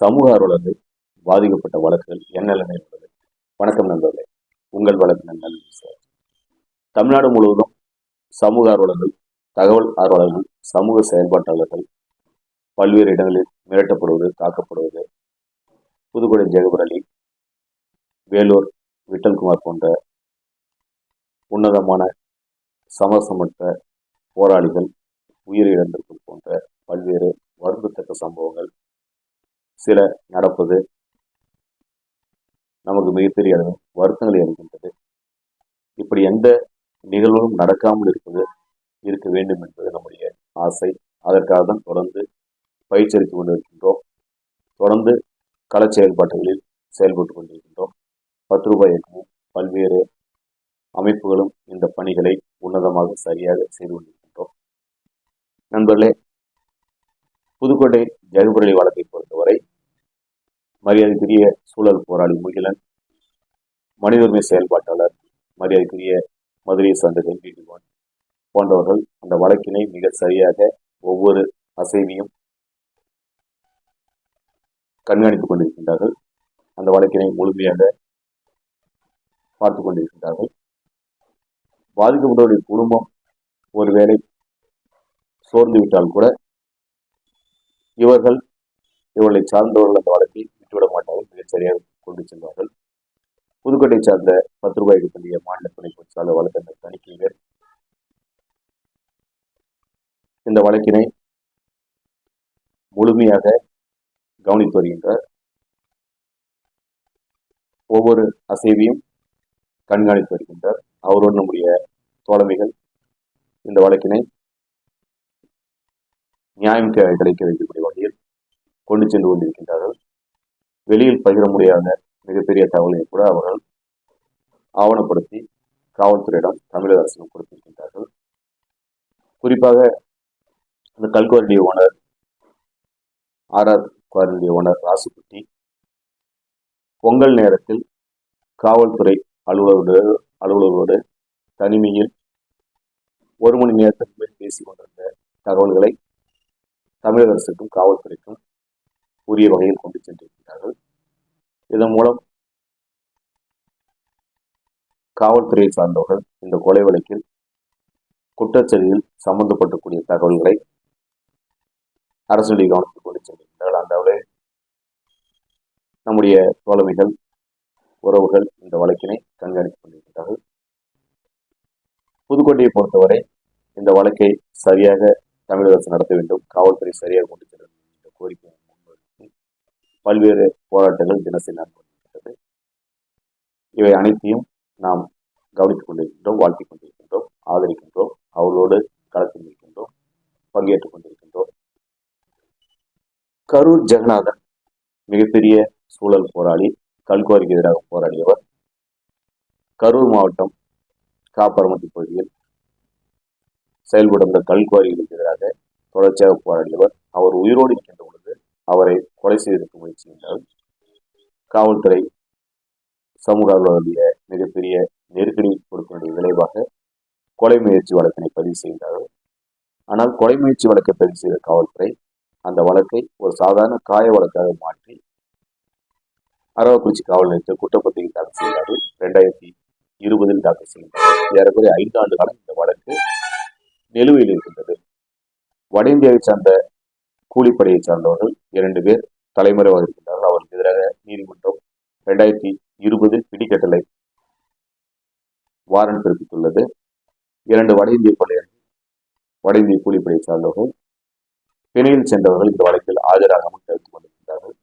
சமூக ஆர்வலர்கள் பாதிக்கப்பட்ட வழக்குகள் என்ன நிலையில் உள்ளது? வணக்கம் நண்பர்களே. உங்கள் வழக்கு நண்பர்கள் சார். தமிழ்நாடு முழுவதும் சமூக ஆர்வலர்கள் தகவல் ஆர்வலர்கள் சமூக செயல்பாட்டாளர்கள் பல்வேறு இடங்களில் மிரட்டப்படுவது தாக்கப்படுவது. புதுக்கோட்டை ஜெகபர் அலி வேலூர் விட்டல்குமார் போன்ற உன்னதமான சமரசமற்ற போராளிகள் உயிரிழந்திருப்பது போன்ற பல்வேறு வருந்தத்தக்க சம்பவங்கள் சில நடப்பது நமக்கு மிகப்பெரிய அளவு வருத்தங்களை அளிக்கின்றது. இப்படி எந்த நிகழ்வும் நடக்காமல் இருப்பது இருக்க வேண்டும் என்பது நம்முடைய ஆசை. அதற்காக தான் தொடர்ந்து பயிற்சி அளித்துக் கொண்டிருக்கின்றோம். தொடர்ந்து கள செயல்பாடுகளில் செயல்பட்டு கொண்டிருக்கின்றோம். பத்து ரூபாய் இயக்கமும் பல்வேறு அமைப்புகளும் இந்த பணிகளை உன்னதமாக சரியாக செய்து கொண்டிருக்கின்றோம். நண்பர்களே புதுக்கோட்டை ஜெகபுரளி வழக்கை பொறுத்தவரை மரியாதைக்குரிய சூழல் போராளி முகிலன் மனித உரிமை செயல்பாட்டாளர் மரியாதைக்குரிய மதுரையை சார்ந்த வெங்கடேவன் போன்றவர்கள் அந்த வழக்கினை மிக சரியாக ஒவ்வொரு அசைவையும் கண்காணித்துக் கொண்டிருக்கின்றார்கள். அந்த வழக்கினை முழுமையாக பார்த்து கொண்டிருக்கின்றார்கள். பாதிக்கப்பட்டவருடைய குடும்பம் ஒருவேளை சோர்ந்து விட்டால் கூட இவர்கள் இவர்களை சார்ந்தவர்கள் அந்த வழக்கில் விட்டுவிட மாட்டார்கள் மிகச் சரியாக கொண்டு செல்வார்கள். புதுக்கோட்டை சார்ந்த பத்து ரூபாய்க்கு தள்ளிய மாநில துணை பொதுச்சாளர் வழக்கறிஞர் தணிக்கையர் இந்த வழக்கினை முழுமையாக கவனித்து வருகின்றார். ஒவ்வொரு அசைவையும் கண்காணித்து வருகின்றார். அவரோடு நம்முடைய தோழமைகள் இந்த வழக்கினை நியாயம் கிடைக்க வைக்கக்கூடிய வகையில் கொண்டு சென்று கொண்டிருக்கின்றார்கள். வெளியில் பகிர முடியாத மிகப்பெரிய தகவலை கூட அவர்கள் ஆவணப்படுத்தி காவல்துறையிடம் தமிழக அரசிடம் கொடுத்திருக்கின்றார்கள். குறிப்பாக அந்த கல்குவாரிடி ஓனர் ஆர்ஆர் குவாரிடி ஓனர் ராசுக்குட்டி பொங்கல் நேரத்தில் காவல்துறை அலுவலரோடு அலுவலரோடு தனிமையில் ஒரு மணி நேரத்திற்கு மேல் பேசிக் கொண்டிருந்த தகவல்களை தமிழக அரசுக்கும் காவல்துறைக்கும் உரிய வகையில் கொண்டு சென்றிருக்கிறார்கள். இதன் மூலம் காவல்துறையை சார்ந்தவர்கள் இந்த கொலை வழக்கில் குற்றச்செயலில் சம்பந்தப்பட்டக்கூடிய தகவல்களை அரசுடைய கவனத்தில் கொண்டு சென்றிருக்கிறார்கள். அந்த நம்முடைய தோழமைகள் உறவுகள் இந்த வழக்கினை கண்காணித்துக் கொண்டிருக்கிறார்கள். புதுக்கோட்டையை பொறுத்தவரை இந்த வழக்கை சரியாக தமிழக அரசு நடத்த வேண்டும். காவல்துறை சரியாக கொண்டு செல்ல வேண்டும் என்ற கோரிக்கை பல்வேறு போராட்டங்கள் தினசரி நடந்து இவை அனைத்தையும் நாம் கவனித்துக் கொண்டிருக்கின்றோம் வாழ்த்திக் கொண்டிருக்கின்றோம் ஆதரிக்கின்றோம் அவர்களோடு களத்தில் நிற்கின்றோம் பங்கேற்றுக் கொண்டிருக்கின்றோம். கரூர் ஜெகநாதன் மிகப்பெரிய சூழல் போராளி கல்குவாரிக்கு எதிராக போராடியவர். கரூர் மாவட்டம் காப்பரமத்தி பகுதியில் செயல்படும் கல்குவாரிகளுக்கு எதிராக தொடர்ச்சியாக போராடியவர். அவர் உயிரோடு இருக்கின்ற அவரை கொலை செய்வதற்கு முயற்சி செய்தார் காவல்துறை சமூக அலுவலருடைய மிகப்பெரிய நெருக்கடி கொடுக்கின்ற விளைவாக கொலை முயற்சி வழக்கினை பதிவு செய்தார்கள் ஆனால் கொலை முயற்சி வழக்கை பதிவு செய்த காவல்துறை அந்த வழக்கை ஒரு சாதாரண காய வழக்காக மாற்றி அரவக்குறிச்சி காவல் நிலையத்தில் குற்றப்பத்திரிகை தாக்கல் செய்தார்கள். இரண்டாயிரத்தி இருபதில் தாக்கல் செய்தார் ஏறக்குறைய ஐந்து ஆண்டு காலம் இந்த வழக்கு நிலுவையில் இருக்கின்றது. வட இந்தியாவை சார்ந்த கூலிப்படையை சார்ந்தவர்கள் இரண்டு பேர் தலைமறைவாக இருக்கின்றார்கள் அவருக்கு எதிராக நீதிமன்றம் இரண்டாயிரத்தி இருபதில் பிடிக்கட்டளை வாரண்ட் பிறப்பித்துள்ளது. இரண்டு வட இந்திய படையர்கள் வட இந்திய கூலிப்படையை சார்ந்தவர்கள் பிணையில் சென்றவர்கள் இந்த வழக்கில் ஆஜராகாமல் தடுத்துக் கொண்டிருக்கின்றார்கள்.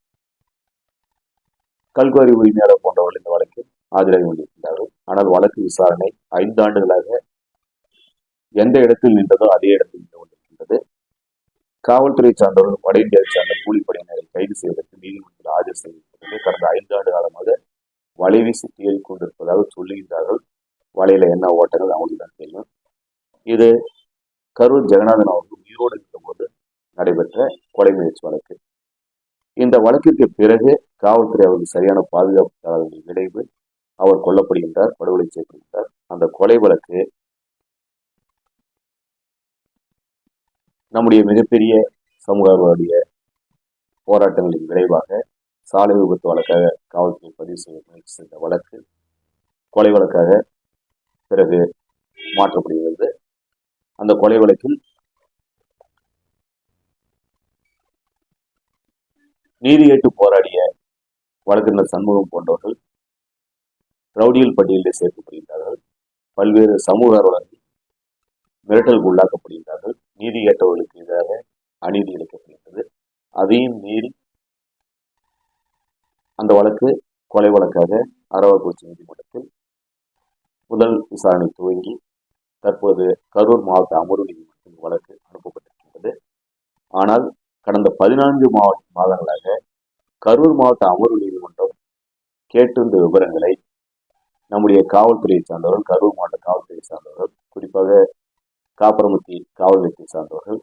கல்குவாரி உரிமையாளர் போன்றவர்கள் இந்த வழக்கில் ஆஜராகி கொண்டிருக்கின்றார்கள். ஆனால் வழக்கு விசாரணை ஐந்து ஆண்டுகளாக எந்த இடத்தில் நின்றதோ அதே இடத்தில் நின்று கொண்டிருக்கின்றது. காவல்துறை சார்ந்தவர்கள் வட இந்தியாவை சார்ந்த கூலிப்படையினரை கைது செய்வதற்கு நீதிமன்றத்தில் ஆஜர் செய்யப்பட்டது கடந்த ஐந்து ஆண்டு காலமாக வலை வீசி தேடி கொண்டிருப்பதாக சொல்லுகின்றார்கள். வலையில என்ன ஓட்டங்கள் அவங்களுக்கு தான் தெரியும். இது கரூர் ஜெகநாதன் அவர்கள் உயிரோடு இருந்தபோது நடைபெற்ற கொலை முயற்சி வழக்கு. இந்த வழக்கிற்கு பிறகு காவல்துறை அவருக்கு சரியான பாதுகாப்பு தராதன் விளைவு அவர் கொல்லப்படுகின்றார் படுகொலை செய்யப்படுகின்றார். அந்த கொலை வழக்கு நம்முடைய மிகப்பெரிய சமூகவாடிய போராட்டங்களின் விளைவாக சாலை விபத்து வழக்காக காவல்துறை பதிவு செய்ய முயற்சி செய்த வழக்கு கொலை வழக்காக பிறகு மாற்றப்படுகிறது. அந்த கொலை வழக்கில் நீதி கேட்டு போராடிய வழக்கறிஞர் சண்முகம் போன்றவர்கள் ரவுடியல் பட்டியலில் சேர்க்கப்படுகின்றார்கள். பல்வேறு சமூக ஆர்வலர்கள் மிரட்டலுக்கு உள்ளாக்கப்படுகின்றார்கள் நீதி கேட்டவர்களுக்கு எதிராக அநீதி இழைக்கப்படுகின்றது அதையும் மீறி அந்த வழக்கு கொலை வழக்காக அரவக்குறிச்சி நீதிமன்றத்தில் முதல் விசாரணை துவங்கி தற்போது கரூர் மாவட்ட அமர்வு நீதிமன்றத்தில் வழக்கு அனுப்பப்பட்டிருக்கின்றது. ஆனால் கடந்த பதினான்கு மாவட்ட மாதங்களாக கரூர் மாவட்ட அமர்வு நீதிமன்றம் கேட்டிருந்த விவரங்களை நம்முடைய காவல்துறையை சார்ந்தவர்கள் கரூர் மாவட்ட காவல்துறையை சார்ந்தவர்கள் குறிப்பாக காப்பரமுத்தி காவல் நிலையத்தை சார்ந்தவர்கள்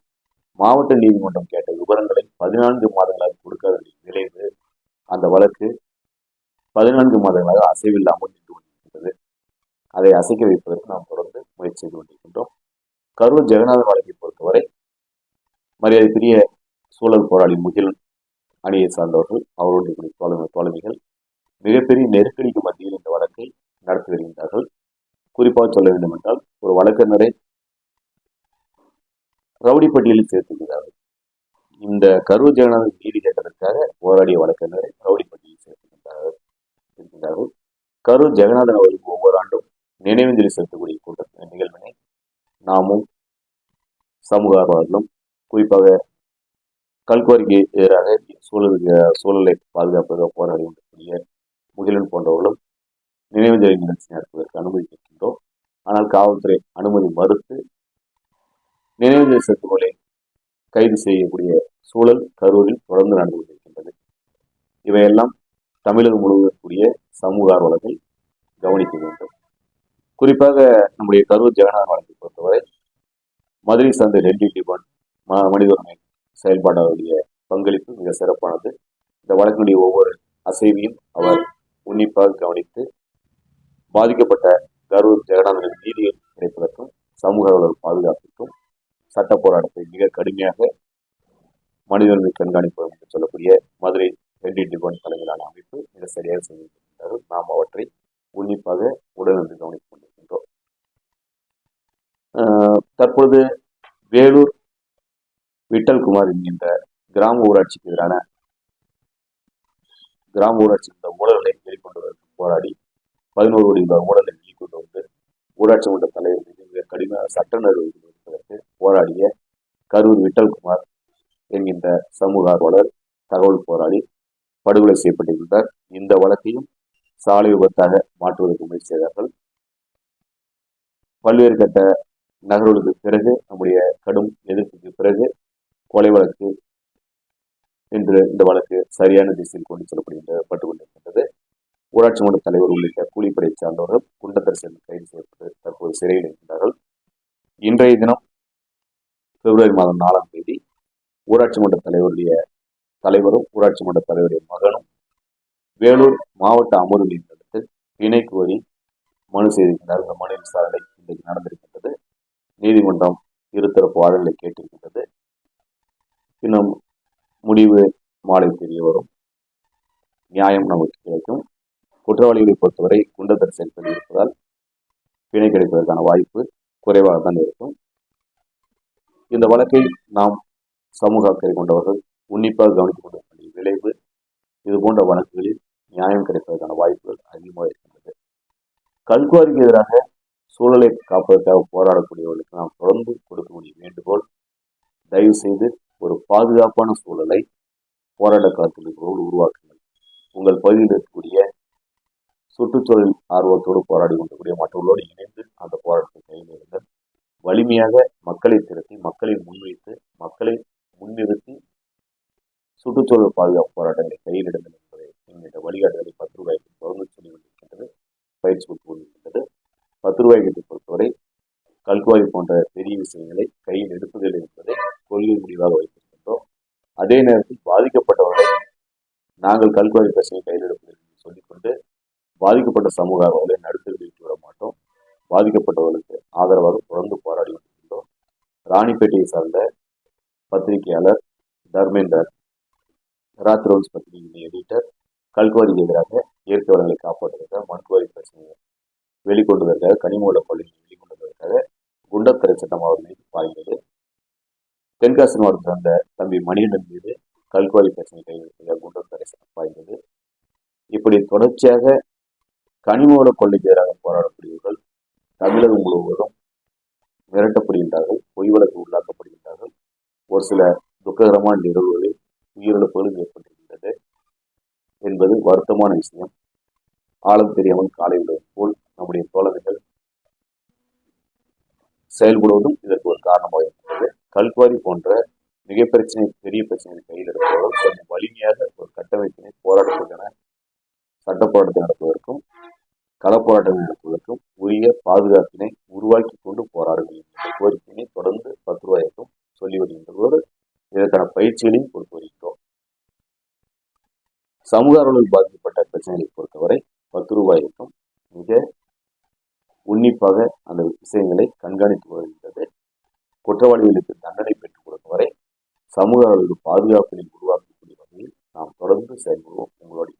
மாவட்ட நீதிமன்றம் கேட்ட விவரங்களை பதினான்கு மாதங்களாக கொடுக்காத விளைவு அந்த வழக்கு பதினான்கு மாதங்களாக அசைவில்லாமல் நின்று கொண்டிருக்கின்றது அதை அசைக்க வைப்பதற்கு நாம் தொடர்ந்து முயற்சி செய்து கொண்டிருக்கின்றோம். கரூர் ஜெகநாதன் வழக்கை பொறுத்தவரை மரியாதைக்குரிய சூழல் போராளி முகில் அணியை சார்ந்தவர்கள் அவர்களுடைய தோழமை தோழமைகள் மிகப்பெரிய நெருக்கடிக்கு மத்தியில் இந்த வழக்கை நடத்தி வருகின்றார்கள். குறிப்பாக சொல்ல வேண்டும் என்றால் ஒரு வழக்கறிஞரை ரவுடி பட்டியலில் சேர்த்துக்கிறார்கள் இந்த கரூர் ஜெகநாதன் நீதி கேட்டதற்காக போராடிய வழக்கறிஞரை ரவுடி பட்டியலில் சேர்த்துக்கின்றார்கள் இருக்கின்றார்கள் கரூர் ஜெகநாதன் அவர்களுக்கு ஒவ்வொரு ஆண்டும் நினைவஞ்சலி செலுத்தக்கூடிய கூட்ட நிகழ்வினை நாமும் சமூக ஆர்வலர்களும் குறிப்பாக கல்குவாரிக்கு எதிராக சூழலுக்கு சூழலை பாதுகாப்பதாக போராடி கொண்டிருக்கூடிய முகிலன் போன்றவர்களும் நினைவஞ்சலி நிகழ்ச்சி நடத்துவதற்கு அனுமதி கேட்கின்றோம். ஆனால் காவல்துறை அனுமதி மறுத்து நினைவு செலுத்துவோரை கைது செய்யக்கூடிய சூழல் கரூரில் தொடர்ந்து நடந்து கொண்டிருக்கின்றது இவையெல்லாம் தமிழகம் முழுவதும் கூடிய சமூக ஆர்வலர்கள் கவனிக்க வேண்டும். குறிப்பாக நம்முடைய கரூர் ஜெகநாதன் வழக்கை பொறுத்தவரை மதுரை சந்தை டெல்லி டிபான் மனிதர்களின் செயல்பாடுடைய பங்களிப்பு மிக சிறப்பானது. இந்த வழக்கினுடைய ஒவ்வொரு அசைவையும் அவர் உன்னிப்பாக கவனித்து பாதிக்கப்பட்ட கரூர் ஜெகநாதனின் நீதி கிடைப்பதற்கும் சமூக ஆர்வலர் பாதுகாப்பிற்கும் சட்ட போராட்டத்தை மிக கடுமையாக மனித உரிமை கண்காணிப்பு என்று சொல்லக்கூடிய மதுரை ரெட்டி டிபார்ட் தலைமையிலான அமைப்பு மிக சரியாக செய்திருக்கிறார்கள் நாம் அவற்றை உன்னிப்பாக உடனடி கவனித்துக் கொண்டிருக்கின்றோம். தற்போது வேலூர் விட்டல்குமார் என்கின்ற கிராம ஊராட்சிக்கு எதிரான கிராம ஊராட்சி இந்த ஊழல்களை வெளிக்கொண்டு போராடி பதினோரு கோடி ரூபாய் ஊழலை வெளிக்கொண்டு வந்து ஊராட்சி மன்ற தலைவர் மிக கடுமையான சட்ட நடவடிக்கை போராடிய கரூர் விட்டல்குமார் என்கின்ற சமூக ஆர்வலர் தகவல் போராடி படுகொலை செய்யப்பட்டிருந்தார் இந்த வழக்கையும் சாலை விபத்தாக மாற்றுவதற்கு முயற்சி செய்தார்கள். பல்வேறு கட்ட நகர்வுகளுக்கு பிறகு நம்முடைய கடும் எதிர்ப்புக்கு பிறகு கொலை வழக்கு என்று இந்த வழக்கு சரியான திசையில் கொண்டு செல்லப்படுகின்ற பட்டு கொண்டிருக்கின்றது. ஊராட்சி மன்ற தலைவர் உள்ளிட்ட கூலிப்படை சார்ந்தவர்கள் குண்டத்தரசன் கைது செய்யப்பட்டு தற்போது சிறையில் இருக்கின்றார்கள். இன்றைய தினம் பிப்ரவரி மாதம் நாலாம் தேதி ஊராட்சி மன்ற தலைவருடைய தலைவரும் ஊராட்சி மன்ற தலைவருடைய மகனும் வேலூர் மாவட்ட அமர்வு நீதிமன்றத்தில் பிணை கோரி மனு செய்திருக்கிறார். இந்த மனு விசாரணை இன்றைக்கு நடந்திருக்கின்றது. நீதிமன்றம் இருதரப்பு வாழ்களை கேட்டிருக்கின்றது. இன்னும் முடிவு மாலை தெரிய வரும். நியாயம் நமக்கு கிடைக்கும். குற்றவாளிகளை பொறுத்தவரை குண்டதர் செயல்பட இருப்பதால் பிணை கிடைப்பதற்கான வாய்ப்பு குறைவாக தான் இருக்கும். இந்த வழக்கை நாம் சமூக அக்கறை கொண்டவர்கள் உன்னிப்பாக கவனித்துக் கொண்டிருக்கின்ற விளைவு இது போன்ற வழக்குகளில் நியாயம் கிடைப்பதற்கான வாய்ப்புகள் அதிகமாக இருக்கின்றது. கல்குவாரிக்கு எதிராக சூழலை காப்பதற்காக போராடக்கூடியவர்களுக்கு நாம் தொடர்ந்து கொடுக்கக்கூடிய வேண்டுகோள் தயவு செய்து ஒரு பாதுகாப்பான சூழலை போராட்ட காலத்தில் உருவாக்குங்கள். உங்கள் பகுதியில் இருக்கக்கூடிய சுற்றுச்சூழல் ஆர்வத்தோடு போராடி கொண்டிருக்கூடிய மற்றவர்களோடு இணைந்து அந்த போராட்டத்தை கையில் வலிமையாக மக்களை திரட்டி மக்களை முன்வைத்து மக்களை முன்னிறுத்தி சுற்றுச்சூழல் பாதுகாப்பு போராட்டங்களை கையில் எடுங்கள் என்பதை என்கின்ற வழிகாட்டுதலை பத்து ரூபாய்க்கு தொடர்ந்து சொல்லி கொண்டிருக்கின்றது பயிற்சி கொடுத்து கொண்டிருக்கின்றது. பத்து ரூபாய் பொறுத்தவரை கல்குவாரி போன்ற பெரிய விஷயங்களை கையில் எடுப்பதில் என்பதை கொள்கை முடிவாக வைத்திருக்கின்றோம். அதே நேரத்தில் பாதிக்கப்பட்டவர்களை நாங்கள் கல்குவாரி பிரச்சனையை கையில் எடுப்பதில் சொல்லிக்கொண்டு பாதிக்கப்பட்ட சமூக அவர்களை நடுத்தர் விட்டு விட மாட்டோம். பாதிக்கப்பட்டவர்களுக்கு ஆதரவாக ராணிப்பேட்டையை சார்ந்த பத்திரிகையாளர் தர்மேந்தர் ராத்ரோன்ஸ் பத்திரிகையின் எடிட்டர் கல்குவாரிக்கு எதிராக இயற்கை வளங்களை காப்பாற்றுவதற்காக மண்குவாரி பிரச்சனையை வெளிக்கொண்டு வருவதற்காக கனிமூல கொள்கையை வெளிக்கொண்டு வருவதற்காக குண்டத்தரை சட்டம் அவர் மீது பாய்ந்தது. தென்காசி மாவட்டத்தை சார்ந்த தம்பி மணிகண்டன் மீது கல்குவாரி பிரச்சனை கைது குண்டம் சட்டம் பாய்ந்தது. இப்படி தொடர்ச்சியாக கனிமூல கொள்ளைக்கு எதிராக போராடக்கூடியவர்கள் தமிழகம் முழுவதும் மிரட்டப்படுகின்றார்கள் பொய் வழக்கு உள்ளாக்கப்படுகின்றார்கள். ஒரு சில துக்ககரமான நிகழ்வுகளில் உயிரிழப்புகளும் ஏற்பட்டிருக்கின்றது என்பது வருத்தமான விஷயம். ஆழம் தெரியாமல் காலை விடுவது போல் நம்முடைய தோழர்கள் செயல்படுவதும் இதற்கு ஒரு காரணமாக இருக்கிறது கல்குவாரி போன்ற மிக பிரச்சனை பெரிய பிரச்சனையை கையில் எடுப்பவர்கள் கொஞ்சம் வலிமையாக ஒரு கட்டமைப்பினை போராட்டத்துக்கான சட்ட போராட்டத்தை நடத்துவதற்கும் களப்போராட்டம் நடப்பதற்கும் உரிய பாதுகாப்பினை உருவாக்கி கொண்டு போராடுங்கள் என்ற கோரிக்கையினை தொடர்ந்து பத்து ரூபாய்க்கும் சொல்லி வருகின்றதோடு இதற்கான பயிற்சிகளையும் கொடுத்து வருகின்றோம். சமூக அளவில் பாதிக்கப்பட்ட பிரச்சனைகளை பொறுத்தவரை பத்து ரூபாய்க்கும் மிக உன்னிப்பாக அந்த விஷயங்களை கண்காணித்து வருகின்றது குற்றவாளிகளுக்கு தண்டனை பெற்றுக் கொடுக்கும் வரை சமூக அளவில் பாதுகாப்பினை உருவாக்கக்கூடிய வகையில் நாம் தொடர்ந்து செயல்படுவோம். உங்களுடைய